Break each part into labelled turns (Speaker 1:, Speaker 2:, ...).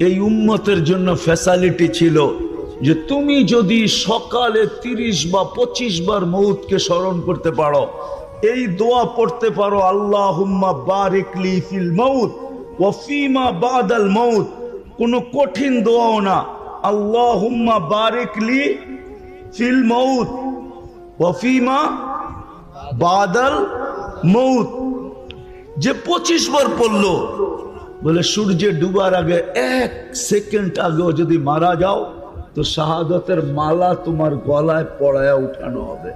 Speaker 1: এই উম্মতের জন্য ফ্যাসালিটি ছিল যে তুমি যদি সকালে তিরিশ বা পঁচিশ বার মৌতকে স্মরণ করতে পারো, এই দোয়া পড়তে পারো আল্লাহ বারিকলি ফিল মৌত ওয়ফিমা বাদাল মৌত কোনো কঠিন দোয়াও না আল্লাহ হুম্মা বারিকলি ফিল মৌত ওয়ফিমা বাদাল মৌত যে পঁচিশ বার পড়ল বলে, সূর্যে ডুবার আগে এক সেকেন্ড আগেও যদি মারা যাও, তো শাহাদতের মালা তোমার গলায় পড়ায়া উঠানো হবে।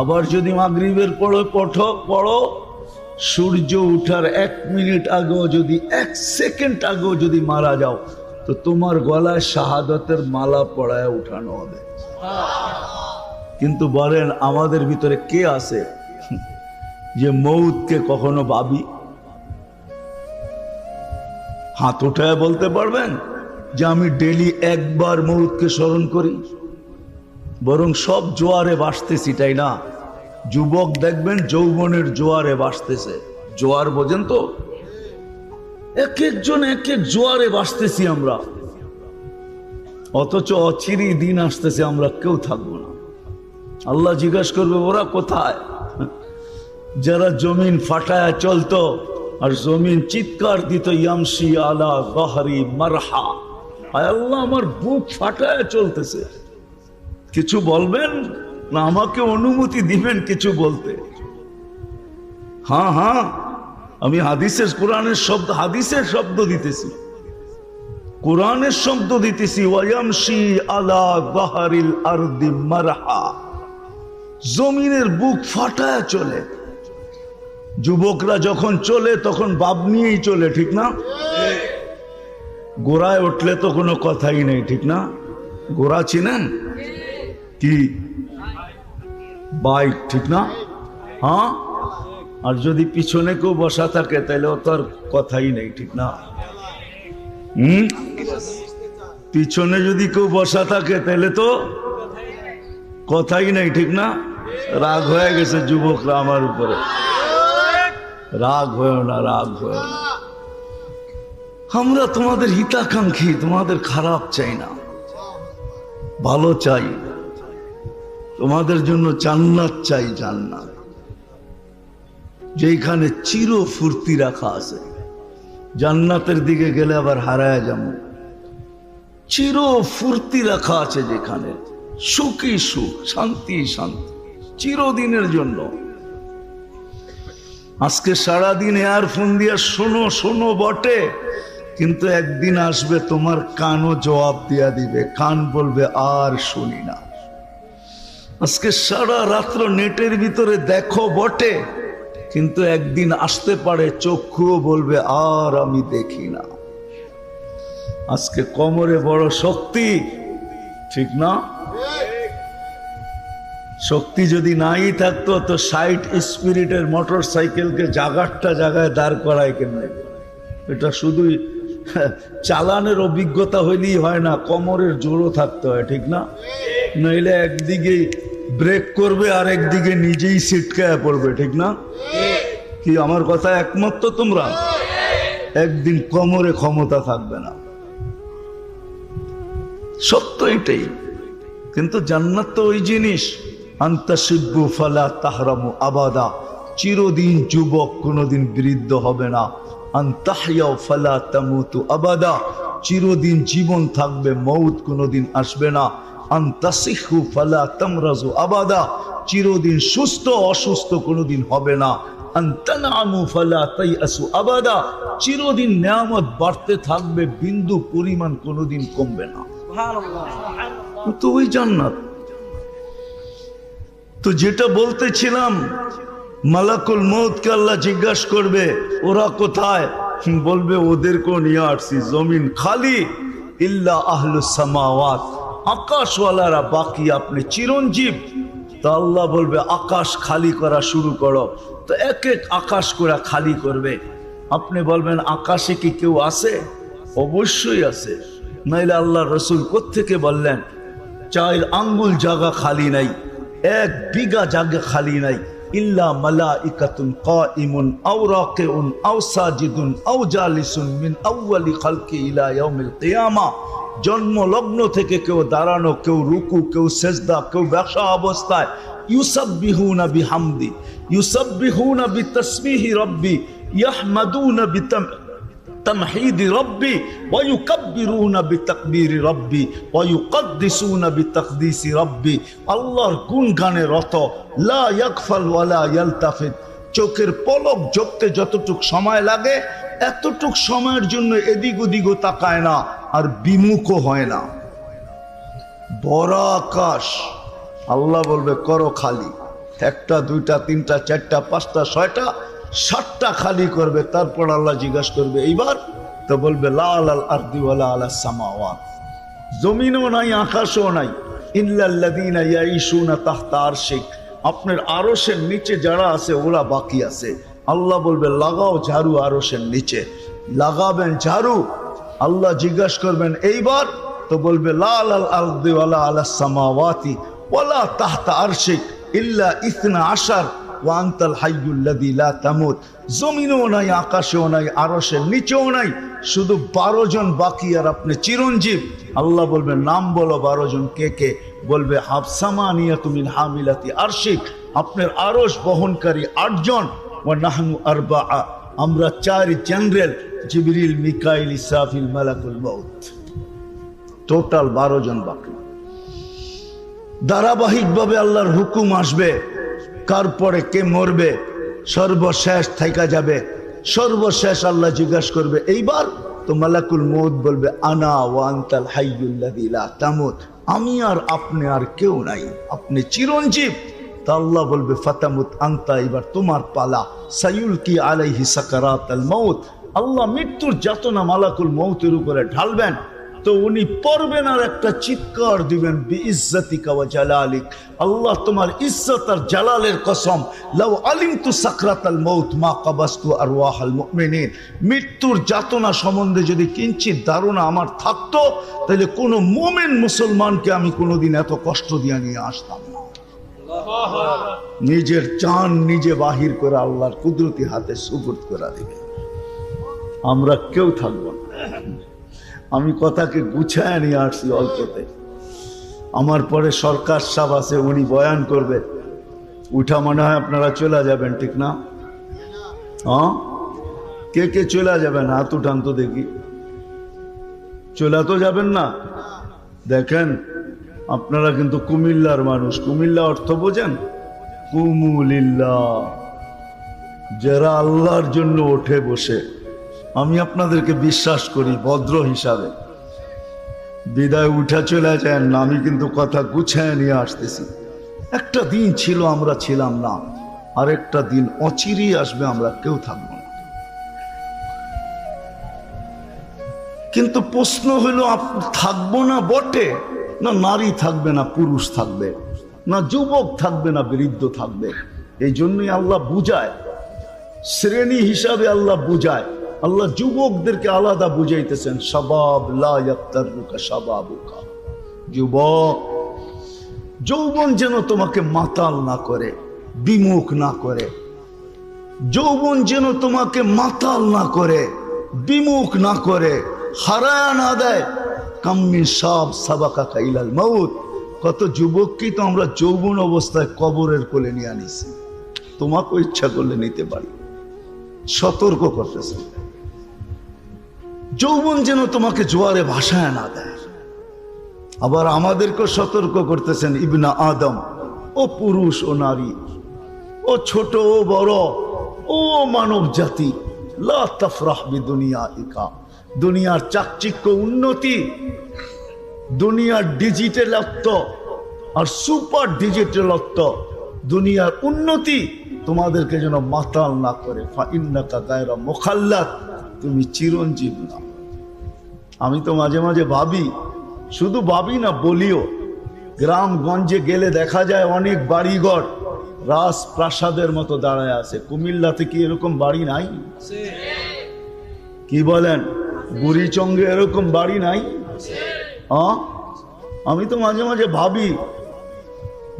Speaker 1: আবার যদি মাগরিবের পড়ো, পঠো, পড়ো, সূর্য উঠার এক মিনিট আগেও যদি, এক সেকেন্ড আগেও যদি মারা যাও, তো তোমার গলায় শাহাদতের মালা পড়ায় উঠানো হবে। কিন্তু বলেন, আমাদের ভিতরে কে আছে যে মৌতকে কখনো ভাবি? হাত উঠায় বলতে পারবেন যে আমি ডেলি একবার মৌতকে স্মরণ করি। বরং সব জোয়ারে বাসতেছি তাই না? যুবক দেখবেন যৌবনের জোয়ারে বাসতেছে জোয়ার বোঝেন তো? এক একজন এক এক জোয়ারে বাসতেছি আমরা। অথচ অচিরি দিন আসতেছে, আমরা কেউ থাকব না। আল্লাহ জিজ্ঞাসা করবে, ওরা কোথায়? যারা জমিন ফাটায় চলতো আর জমিন চিৎকার দিত ইয়ামসি আলা গহরি মারহা। আল্লাহ, আমার বুক ফাটায় চলতেছে। কিছু বলবেন না, আমাকে অনুমতি দিবেন কিছু বলতে? হ্যাঁ হ্যাঁ আমি হাদিসের, কোরআনের শব্দ, হাদিসের শব্দ দিতেছি। কোরআনের শব্দ দিতেছি ওয়ায়ামসি আলা গহারিল আরদি মারহা। জমিনের বুক ফাটায় চলে। যুবকরা যখন চলে, তখন বাপ নিয়েই চলে, ঠিক না? গোড়ায় উঠলে তো কোনো কথাই নেই, ঠিক না? গোড়া চিনেন? কি? বাইক, ঠিক না? হ্যাঁ? আর যদি পিছনে কেউ বসা থাকে, তাহলে ও তো আর কথাই নেই, ঠিক না? হুম? পিছনে যদি কেউ বসা থাকে, তাহলে তো কথাই নেই, ঠিক না? রাগ হয়ে গেছে যুবকরা আমার উপরে। রাগ হয়েও না, রাগ হয়েও না। আমরা তোমাদের হিতাকাঙ্ক্ষী, তোমাদের খারাপ চাই না। ভালো চাই তোমাদের জন্য জান্নাত চাই, জান্নাত। যেখানে চির ফুর্তি রাখা আছে। জান্নাতের দিকে গেলে আবার হারায় যাব। চির ফুর্তি রাখা আছে যেখানে। সুখী সুখ, শান্তি শান্তি। চিরদিনের জন্য। আজকে সারাদিন এয়ারফোন দিয়ে শোনো শোনো বটে। কিন্তু একদিন আসবে তোমার কানও জবাব দিয়া দিবে। কান বলবে, আর শুনি না। আজকে সারা রাত্র নেটের ভিতরে দেখো বটে, কিন্তু একদিন আসতে পারে চক্ষুও বলবে, আর আমি দেখি না। আজকে কোমরে বড় শক্তি, ঠিক না? শক্তি যদি নাই থাকতো তো সাইট স্পিরিটের মোটর সাইকেলকে জাগারটা জায়গায় দাঁড় করায় কেমনে? এটা শুধুই, চালানের অভিজ্ঞতা হইলেই হয় না, কোমরের জোরও থাকতে হয়, ঠিক না? নইলে একদিকে ব্রেক করবে আর একদিকে নিজেই সিটকায় পড়বে, ঠিক না? কি আমার কথা একমত তো তোমরা? একদিন কোমরে ক্ষমতা থাকবে না। সত্য এটাই। কিন্তু জান্নাত তো ওই জিনিস। আন্তাসিব্বু ফালা তাহরামু আবাদা। চিরদিন যুবক কোনোদিন বৃদ্ধ হবে না। আন্তাহিয়াও ফালা তামুতু আবাদা। চিরদিন জীবন থাকবে মৌত কোনোদিন আসবে না। আন্তাসিহু ফালা তামরাজু আবাদা। চিরদিন সুস্থ অসুস্থ কোনোদিন হবে না। আন্তানামু ফালা তাইয়াসু আবাদা। চিরদিন নিয়ামত বাড়তে থাকবে বিন্দু পরিমাণ কোনোদিন কমবে না। তো ওই জান্নাত। তো যেটা বলতেছিলাম, মালাকুল মৌতকে আল্লাহ জিজ্ঞাসা করবে, ওরা কোথায়? বলবে ওদেরকেও নিয়ে আসছি, জমিন খালি, ইল্লা আহলু সামাওয়াত। আকাশওয়ালারা বাকি, আপনি চিরঞ্জীব। তা আল্লাহ বলবে, আকাশ খালি করা শুরু করো। তো এক এক আকাশ করে খালি করবে। আপনি বলবেন, আকাশে কি কেউ আছে? অবশ্যই আছে। নাইলে আল্লাহ রসুল কোত্থেকে বললেন চার আঙ্গুল জায়গা খালি নাই। এক বিঘা জায়গা খালি নাই। ইল্লা মালাইকাতুন কাইমুন আও রাকিউন আও সাজিদুন আও জালিসুন মিন আউয়ালি খালকি ইলা ইয়াউমিল কিয়ামা। জন্ম লগ্ন থেকে কেউ দাঁড়ানো, কেউ রুকু, কেউ সেজদা, কেউ ব্যবসা অবস্থায় ইউসাব্বিহুনা বিহামদি। ইউসাব্বিহুনা বিতাসবিহি রব্বি, ইয়াহমাদুনা বিতাম চোখের পলক জপতে যতটুক সময় লাগে, এতটুক সময়ের জন্য এদিক ওদিকও তাকায় না, আর বিমুখও হয় না। বড় আকাশ, আল্লাহ বলবে, করো খালি। একটা, দুইটা, তিনটা, চারটা, পাঁচটা, ছয়টা সাতটা খালি করবে, তারপর আল্লাহ জিজ্ঞাসা করবে, এইবার তো বলবে, লাল আল আর্দিওয়ালা আলা সামাওয়াত। জমিনও নাই, আকাশও নাই। ইল্লাল্লাযীনা ইয়াইশুনা তাহতা আরশিক। আপনার আরশের নিচে যারা আছে, ওরা বাকি আছে। আল্লাহ বলবে, লাগাও ঝাড়ু আরশের নিচে। লাগাবেন ঝাড়ু। আল্লাহ জিজ্ঞাসা করবেন, এইবার তো বলবে, লাল আল আর্দিওয়ালা আলা সামাওয়াতি। ওয়ালা তাহতা আরশিক। ইল্লা ইসনা আশার। নাই, আকাশেও নাই নিচেও নাই। শুধু বারো জন বাকি আর আপনি চিরঞ্জীব। আল্লাহ বলবে, নাম বলো বারো জন কে কে? বলবে হাফসামানিয়া তুমি হামিলাতি আরশিক আপনার আরশ বহনকারী আটজন ও নাহনু আরবা আমরা চার জেনারেল, জিবরিল, মিকাইল ইসরাফিল মালাকুল মউত। টোটাল বারো জন বাকি। ধারাবাহিকভাবে আল্লাহর হুকুম আসবে। কার পরে কে মরবে? সর্বশেষ থাইকা যাবে। সর্বশেষ আল্লাহ জিজ্ঞাসা করবে, এইবার তো মালাকুল মৌত বলবে, আনা ওয়ান্তাল হাইয়ুল্লাযী লা তামুত। আমি আর আপনি আর কেউ নাই। আপনি চিরঞ্জীব। তা আল্লাহ বলবে, ফাতামুত আন্তা, এবার তোমার পালা। সাইউল কি আলাইহি সাকারাত আল মৌত আল্লাহ মৃত্যুর যাতনা মালাকুল মৌতের উপরে ঢালবেন। তো উনি পড়বেন আর একটা চিৎকার দিবেন আল্লাহ তোমার ইজ্জত আর জালালের কসম, লাউ আলিমতু সাকরাতাল মউত মা কাবাস্তু আরওয়াহাল মুমিনিন, মৃত্যুর যাতনা সম্বন্ধে যদি কিঞ্চিত ধারণা আমার থাকতো, তাহলে কোনো মুমিন মুসলমানকে আমি কোনোদিন এত কষ্ট দিয়ে নিয়ে আসতাম না। নিজের চান নিজে বাহির করে আল্লাহর কুদরতি হাতে সুপুর্দ করে দিবে। আমরা কেউ থাকব না। আমি কথাকে গুছায় নিয়ে আসছি অল্পতে। আমার পরে সরকার সাহেব আছে, উনি বয়ান করবে। উঠা মনে হয় আপনারা চলে যাবেন, ঠিক না? হ্যাঁ? কে কে চলে যাবেন? হাত উঠান তো দেখি। চলে তো যাবেন না? দেখেন, আপনারা কিন্তু কুমিল্লার মানুষ। কুমিল্লা অর্থ বোঝেন? কুমুলিল্লা যারা আল্লাহর জন্য ওঠে বসে। আমি আপনাদেরকে বিশ্বাস করি, ভদ্র হিসাবে। বিদায় উঠা চলে যান, আমি কিন্তু কথা গুছায় নিয়ে আসতেছি। একটা দিন ছিল, আমরা ছিলাম না। আরেকটা দিন অচিরেই আসবে, আমরা কেউ থাকব না। কিন্তু প্রশ্ন আপ- থাকব না বটে? না নারী থাকবে, না পুরুষ থাকবে? না যুবক থাকবে, না বৃদ্ধ থাকবে? এই জন্যই আল্লাহ বুঝায়। শ্রেণি হিসাবে আল্লাহ বুঝায়। আল্লাহ যুবকদেরকে আলাদা বুঝাইতেছেন সবাব লাকা যুবক, যৌবন যেন তোমাকে মাতাল না করে, বিমুখ না করে। যৌবন যেন তোমাকে মাতাল না করে, বিমুখ না করে, হারায় না দেয়। কাম্মিন সব সাবাকা কাইলাল মৌত কত যুবককেই তো আমরা যৌবন অবস্থায় কবরের কোলে নিয়ে আনিছি। তোমাকেও ইচ্ছা করলে নিতে পারি। সতর্ক করতেছে। যৌবন যেন তোমাকে জোয়ারে ভাসায় না দেয়। আবার আমাদেরকেও সতর্ক করতেছেন ইবনা আদম। ও পুরুষ, ও নারী, ও ছোট, ও বড়, ও মানব জাতি, লা তাফরাহ দুনিয়া ইকা দুনিয়ার চাকচিক্য উন্নতি, দুনিয়ার ডিজিটালত্ব আর সুপার ডিজিটালত্ব দুনিয়ার উন্নতি তোমাদেরকে যেন মাতাল না করে। ফাইন্নাকা গায়রা মোখাল্লাত। তুমি চিরঞ্জীব না। আমি তো মাঝে মাঝে ভাবি, শুধু ভাবি না, বলিও। গ্রামগঞ্জে গেলে দেখা যায় অনেক বাড়িঘর, রাজপ্রাসাদের মতো দাঁড়ায় আছে। কুমিল্লাতে কি এরকম বাড়ি নাই? কি বলেন? বুড়িচঙ্গে এরকম বাড়ি নাই? আমি তো মাঝে মাঝে ভাবি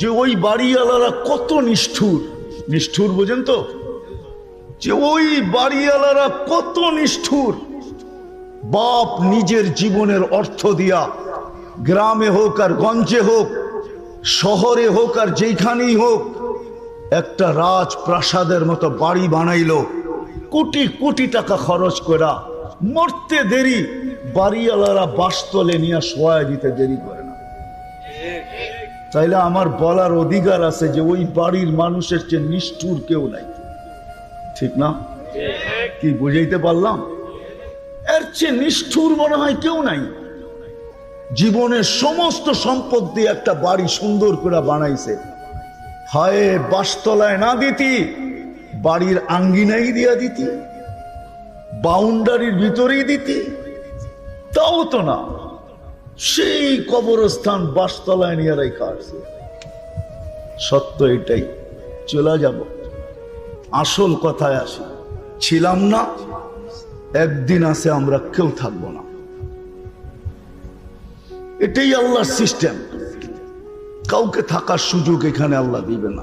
Speaker 1: যে ওই বাড়িওয়ালারা কত নিষ্ঠুর। নিষ্ঠুর বোঝেন তো? যে ওই বাড়িওয়ালারা কত নিষ্ঠুর। বাপ নিজের জীবনের অর্থ দিয়া গ্রামে হোক আর গঞ্জে হোক, শহরে হোক আর যেখানেই হোক, একটা রাজ প্রাসাদের মতো বাড়ি বানাইল। কোটি কোটি টাকা খরচ করা মরতে দেরি, বাড়িওয়ালারা বাসতলে নিয়ে শোয়া দিতে দেরি করে না। তাইলে আমার বলার অধিকার আছে যে ওই বাড়ির মানুষের চেয়ে নিষ্ঠুর কেউ নাই। ঠিক না? কি বুঝাইতে পারলাম? এর চেয়ে নিষ্ঠুর মনে হয় কেউ নাই। জীবনের সমস্ত সম্পদ দিয়ে একটা বাড়ি সুন্দর করে বানাইছে। হায়, বাসতলায় না দিতি, বাড়ির আঙ্গিনাই দিয়া দিতি, বাউন্ডারির ভিতরেই দিতি। তাও তো না, সেই কবরস্থান বাসতলায় নিয়ে রেখা আছে সত্য এটাই, চলে যাব। আসল কথায় আসি, ছিলাম না, একদিন আছে আমরা কেউ থাকব না। এটাই আল্লাহর সিস্টেম। কাউকে থাকার সুযোগ এখানে আল্লাহ দিবে না।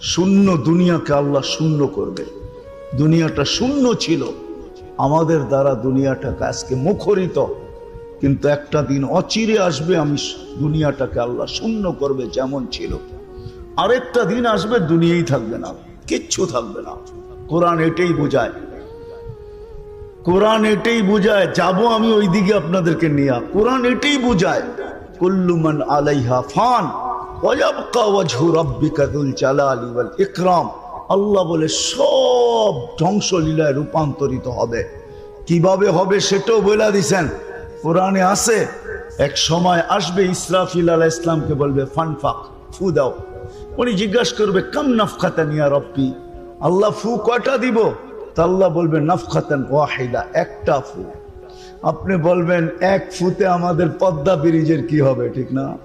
Speaker 1: শূন্য দুনিয়াকে আল্লাহ শূন্য করবে। দুনিয়াটা শূন্য ছিল। আমাদের দ্বারা দুনিয়াটাকে আজকে মুখরিত। কিন্তু একটা দিন অচিরে আসবে, আমি দুনিয়াটাকে আল্লাহ শূন্য করবে যেমন ছিল। আরেকটা দিন আসবে, দুনিয়াই থাকবে না। কিচ্ছু থাকবে না। কোরআন এটাই বোঝায়। কোরআন এটাই বোঝায়, যাব আমি ওই দিকে আপনাদেরকে নিয়ে। কোরআন এটাই বোঝায় কুল্লুমান আলাইহা ফান ইকরাম। আল্লাহ বলে, সব ধ্বংসলীলায় রূপান্তরিত হবে। কীভাবে হবে সেটাও বলে দিছেন। কোরআনে আছে, এক সময় আসবে ইসরাফিল আলাহ ইসলামকে বলবে, ফানফাক, ফু দাও। উনি জিজ্ঞাসা করবে, কাম নাফখাতা নিয়া রব্বি? আল্লাহ ফু কয়টা দিব? তা আল্লাহ বলবে, নাফখাতান ওয়াহিদা, একটা ফু। আপনি বলবেন, এক ফুতে আমাদের পদ্মা ব্রিজের কি হবে, ঠিক না?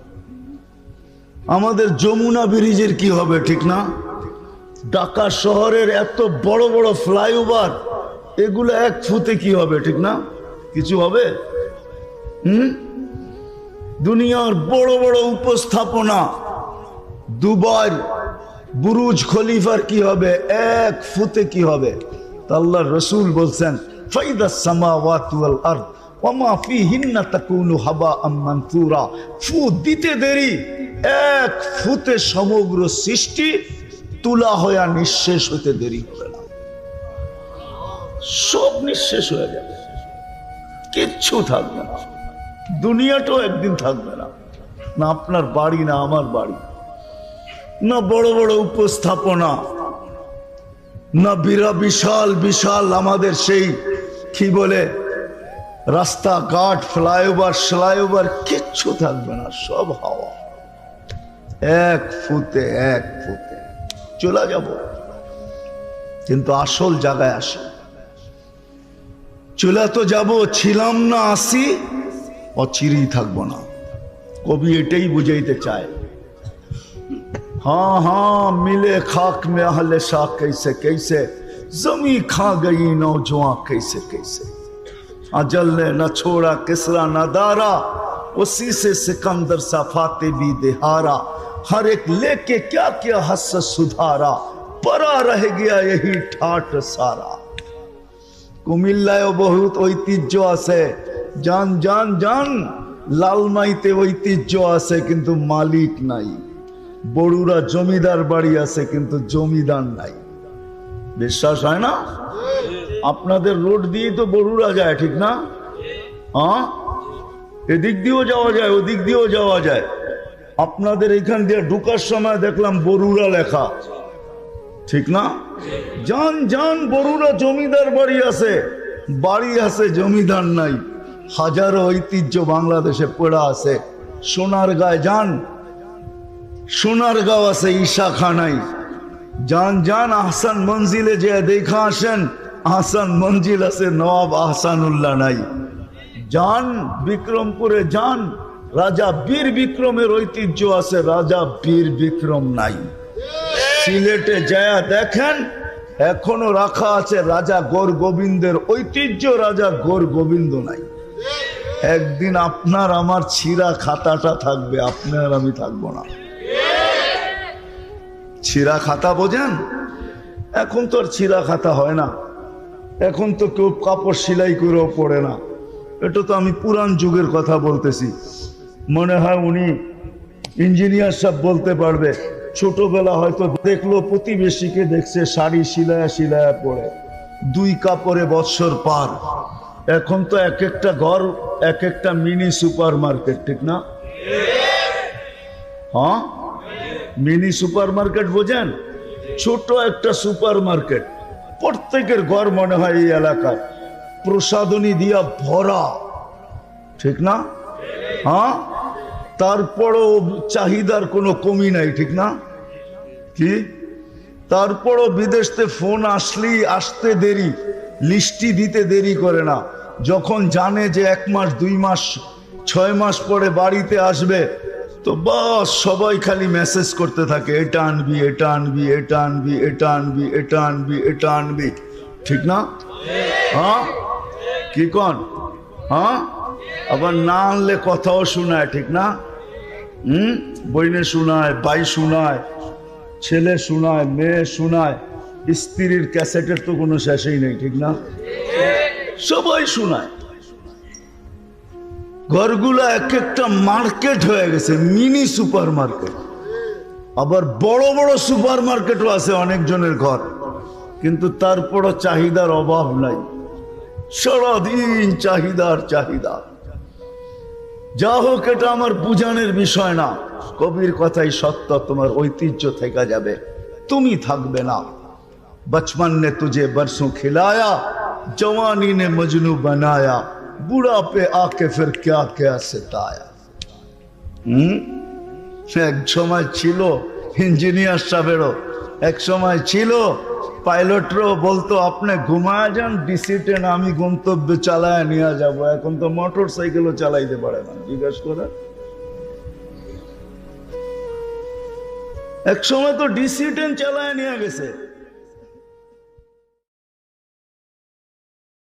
Speaker 1: আমাদের যমুনা ব্রিজের কি হবে, ঠিক না? ঢাকা শহরের এত বড় বড় ফ্লাইওভার, এগুলো এক ফুতে কি হবে, ঠিক না? কিছু হবে? হুম? দুনিয়ার বড় বড় উপস্থাপনা দুবাই বুরুজ খলিফার কি হবে? এক ফুতে কি হবে? আল্লাহ রসুল বলছেন দিতে দেরি, এক ফুতে সমগ্র সৃষ্টি তুলা নিঃশেষ হতে দেরি হবে না। সব নিঃশেষ হয়ে কিচ্ছু থাকবে না। দুনিয়াটাও একদিন থাকবে না। না আপনার বাড়ি, না আমার বাড়ি। না বড় বড় উপস্থাপনা, না বিরা বিশাল বিশাল আমাদের সেই, কি বলে রাস্তাঘাট ফ্লাইওভার ফ্লাইওভার কিচ্ছু থাকবে না, সব হাওয়া। এক ফুতে এক ফুতে চলে যাব। কিন্তু আসল জায়গায় আসে। চলে তো যাব, ছিলাম না, আসি, অচিরেই থাকব না। কবি এটাই বুঝাইতে চায়। हाँ हाँ मिले खाक में अहले शाह कैसे कैसे जमी खा गई नौजवान कैसे कैसे अजल ने न छोड़ा किसरा न दारा उसी से सिकंदर सा फाते भी देहारा हर एक लेके क्या क्या हस सुधारा परा रह गया यही ठाट सारा কুমিল্লায়ও বহুত ঐতিহ্য আছে জান জান জান লালমাইতে ঐতিহ্য আছে কিন্তু মালিক নাই বড়ুরা জমিদার বাড়ি আছে, কিন্তু জমিদার নাই। বিশ্বাস হয় না? আপনাদের রোড দিয়ে তো বড়ুরা যায়, ঠিক না? হ্যাঁ? এদিক দিয়েও যাওয়া যায়, ওদিক দিয়েও যাওয়া যায়। আপনাদের এখান দিয়ে ঢুকার সময় দেখলাম বড়ুরা লেখা। ঠিক না? যান যান, বড়ুরা জমিদার বাড়ি আছে। বাড়ি আছে, জমিদার নাই। হাজারো ঐতিহ্য বাংলাদেশে পড়া আছে। সোনার গায়ে যান সোনার গাঁও আছে ঈশা খানাই যান যান আহসান মঞ্জিলে যে দেখা আসেন, আহসান মঞ্জিল আছে নবাব আহসানুল্লাহ নাই। যান বিক্রমপুরে যান রাজা বীর বিক্রমের ঐতিহ্য আছে, রাজা বীর বিক্রম নাই। সিলেটে যায় দেখেন, এখনও রাখা আছে রাজা গোর গোবিন্দের ঐতিহ্য, রাজা গোর গোবিন্দ নাই। একদিন আপনার আমার ছিঁড়া খাতাটা থাকবে, আপনার আমি থাকব না। ছিঁড়া খাতা বোঝেন? এখন তো আর ছিঁড়া খাতা হয় না। এখন তো কেউ কাপড় সেলাই করেও পড়ে না। এটা তো আমি পুরান যুগের কথা বলতেছি। মনে হয় উনি ইঞ্জিনিয়ার সব বলতে পারবে, ছোটবেলা হয়তো দেখল প্রতিবেশীকে দেখছে শাড়ি সিলায়া সিলায়া পরে, দুই কাপড়ে বৎসর পার। এখন তো এক একটা ঘর, এক একটা মিনি সুপার মার্কেট ঠিক না? হ্যাঁ? মিনি সুপার মার্কেট বোঝেন? ছোট একটা সুপার মার্কেট প্রত্যেকের ঘর মনে হয় এই এলাকায় প্রসাদনী দিয়া ভরা। ঠিক না? হ্যাঁ? তারপরও চাহিদার কোনো কমি নাই, ঠিক না? কি? তারপরও বিদেশতে ফোন আসলেই আসতে দেরি, লিস্টি দিতে দেরি করে না। যখন জানে যে এক মাস, দুই মাস, ছয় মাস পরে বাড়িতে আসবে তো বাস, সবাই খালি মেসেজ করতে থাকে এটা আনবি এটা আনবি এটা আনবি এটা আনবি এটা আনবি এটা আনবি ঠিক না? হ্যাঁ? কি কন? হ্যাঁ? আবার না আনলে কথাও শোনায়, ঠিক না? হুম? বইনে শোনায়, বাই শোনায়, ছেলে শোনায়, মেয়ে শোনায়, স্ত্রীর ক্যাসেটের তো কোনো শেষই নেই, ঠিক না? সবাই শোনায়। ঘরগুলো এক একটা মার্কেট হয়ে গেছে, মিনি সুপার মার্কেট আবার বড় বড় সুপার মার্কেটও আছে অনেকজনের ঘর, কিন্তু তারপরও চাহিদার অভাব নাই। সারাদিন চাহিদার চাহিদা। যা হোক, এটা আমার বুঝানোর বিষয় না। কবির কথাই সত্য, তোমার ঐতিহ্য থেকে যাবে। তুমি থাকবে না। বচপন নে তুঝে বরসু খিলায়া, জওয়ানি নে মজনু বানায়া। বুড়াপে আকে ফের কে কে আসে তাই হুম সে এক সময় ছিল ইঞ্জিনিয়ারটা বেরো এক সময় ছিল পাইলটরাও বলতো আপনি ঘুমায় যান ডিসি ট্রেন আমি গন্তব্যে চালায় নিয়ে যাব এখন তো মোটর সাইকেলও চালাইতে পারে না জিজ্ঞেস করে এক সময় তো ডিসি চালায় নিয়ে গেছে